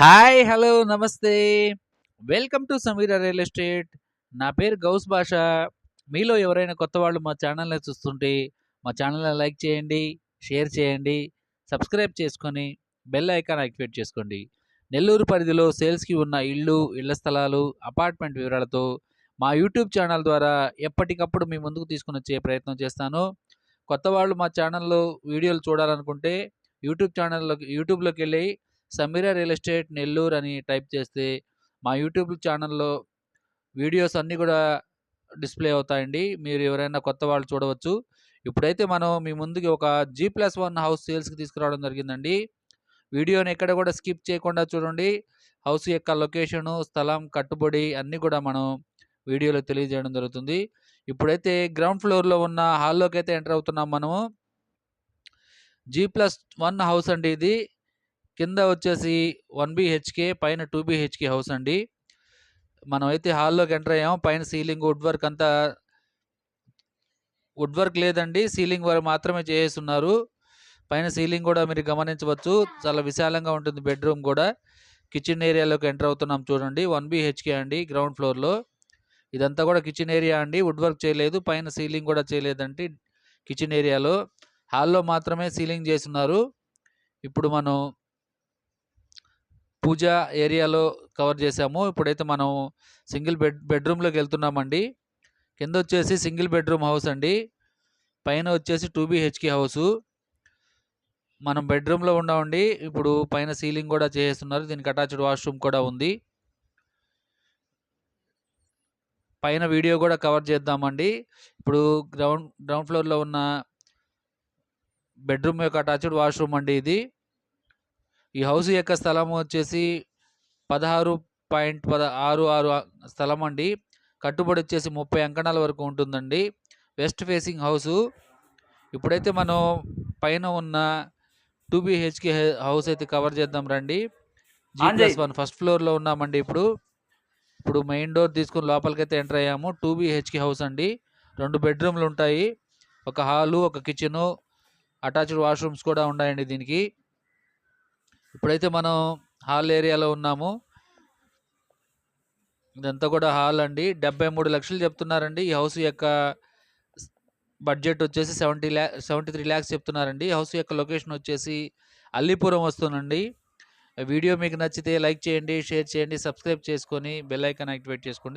Hi hello namaste. Welcome to Sameera real estate. నా పేరు గౌస్ భాష. మీలో ఎవరైనా కొత్త వాళ్ళు మా ఛానల్ని చూస్తుంటే మా ఛానల్ని లైక్ చేయండి షేర్ చేయండి సబ్స్క్రైబ్ చేసుకొని బెల్ ఐకాన్ యాక్టివేట్ చేసుకోండి. నెల్లూరు పరిధిలో సేల్స్కి ఉన్న ఇళ్ళు ఇళ్ళ స్థలాలు అపార్ట్మెంట్ వివరాలతో మా యూట్యూబ్ ఛానల్ ద్వారా ఎప్పటికప్పుడు మీ ముందుకు తీసుకుని వచ్చే ప్రయత్నం చేస్తాను. కొత్త వాళ్ళు మా ఛానల్లో వీడియోలు చూడాలనుకుంటే యూట్యూబ్ ఛానల్లోకి యూట్యూబ్లోకి వెళ్ళి సమీర రియల్ ఎస్టేట్ నెల్లూరు అని టైప్ చేస్తే మా యూట్యూబ్ ఛానల్లో వీడియోస్ అన్నీ కూడా డిస్ప్లే అవుతాయండి. మీరు ఎవరైనా కొత్త వాళ్ళు చూడవచ్చు. ఇప్పుడైతే మనం మీ ముందుకి ఒక జీ ప్లస్ వన్ హౌస్ సేల్స్కి తీసుకురావడం జరిగిందండి. వీడియోని ఎక్కడ కూడా స్కిప్ చేయకుండా చూడండి. హౌస్ యొక్క లొకేషను స్థలం కట్టుబడి అన్నీ కూడా మనం వీడియోలో తెలియజేయడం జరుగుతుంది. ఇప్పుడైతే గ్రౌండ్ ఫ్లోర్లో ఉన్న హాల్లోకి అయితే ఎంటర్ అవుతున్నాం మనము. జీ ప్లస్ వన్ హౌస్ అండి ఇది. కింద వచ్చేసి వన్ బిహెచ్కే పైన టూ బిహెచ్కే హౌస్ అండి. మనమైతే హాల్లోకి ఎంటర్ అయ్యాము. పైన సీలింగ్ వుడ్ వర్క్ అంతా వుడ్ వర్క్ లేదండి. సీలింగ్ వర్క్ మాత్రమే చేస్తున్నారు పైన సీలింగ్ కూడా మీరు గమనించవచ్చు. చాలా విశాలంగా ఉంటుంది బెడ్రూమ్ కూడా. కిచెన్ ఏరియాలోకి ఎంటర్ అవుతున్నాం చూడండి. వన్ బిహెచ్కే అండి గ్రౌండ్ ఫ్లోర్లో. ఇదంతా కూడా కిచెన్ ఏరియా అండి. వుడ్ వర్క్ చేయలేదు. పైన సీలింగ్ కూడా చేయలేదండి కిచెన్ ఏరియాలో. హాల్లో మాత్రమే సీలింగ్ చేస్తున్నారు. ఇప్పుడు మనం పూజ ఏరియాలో కవర్ చేసాము ఇప్పుడైతే మనం సింగిల్ బెడ్ బెడ్రూమ్లోకి వెళ్తున్నామండి. కింద వచ్చేసి సింగిల్ బెడ్రూమ్ హౌస్ అండి. పైన వచ్చేసి టూ బిహెచ్కే హౌసు. మనం బెడ్రూమ్లో ఉన్నామండి. ఇప్పుడు పైన సీలింగ్ కూడా చేస్తున్నారు దీనికి అటాచ్డ్ వాష్రూమ్ కూడా ఉంది. పైన వీడియో కూడా కవర్ చేద్దామండి. ఇప్పుడు గ్రౌండ్ గ్రౌండ్ ఫ్లోర్లో ఉన్న బెడ్రూమ్ యొక్క అటాచ్డ్ వాష్రూమ్ అండి ఇది. ఈ హౌస్ యొక్క స్థలం వచ్చేసి పదహారు పాయింట్ పద ఆరు ఆరు స్థలం అండి. కట్టుబడి వచ్చేసి ముప్పై అంకణాల వరకు ఉంటుందండి. West facing house. ఇప్పుడైతే మనం పైన ఉన్న టూ బిహెచ్కే హౌస్ అయితే కవర్ చేద్దాం రండి. జీ ప్లస్ వన్ ఫస్ట్ ఫ్లోర్లో ఉన్నామండి ఇప్పుడు. ఇప్పుడు మెయిన్ డోర్ తీసుకుని లోపలికైతే ఎంటర్ అయ్యాము. టూ బిహెచ్కే హౌస్ అండి. రెండు బెడ్రూమ్లు ఉంటాయి. ఒక హాలు ఒక కిచెను అటాచ్డ్ వాష్రూమ్స్ కూడా ఉన్నాయండి దీనికి. ఇప్పుడైతే మనం హాల్ ఏరియాలో ఉన్నాము. ఇదంతా కూడా హాల్ అండి. డెబ్బై మూడు లక్షలు చెప్తున్నారండి. ఈ హౌస్ యొక్క బడ్జెట్ వచ్చేసి సెవెంటీ ల్యా సెవెంటీ త్రీ ల్యాక్స్ చెప్తున్నారండి. హౌస్ యొక్క లొకేషన్ వచ్చేసి అల్లీపురం వస్తుందండి. వీడియో మీకు నచ్చితే లైక్ చేయండి షేర్ చేయండి సబ్స్క్రైబ్ చేసుకొని బెల్ ఐకాన్ యాక్టివేట్ చేసుకోండి.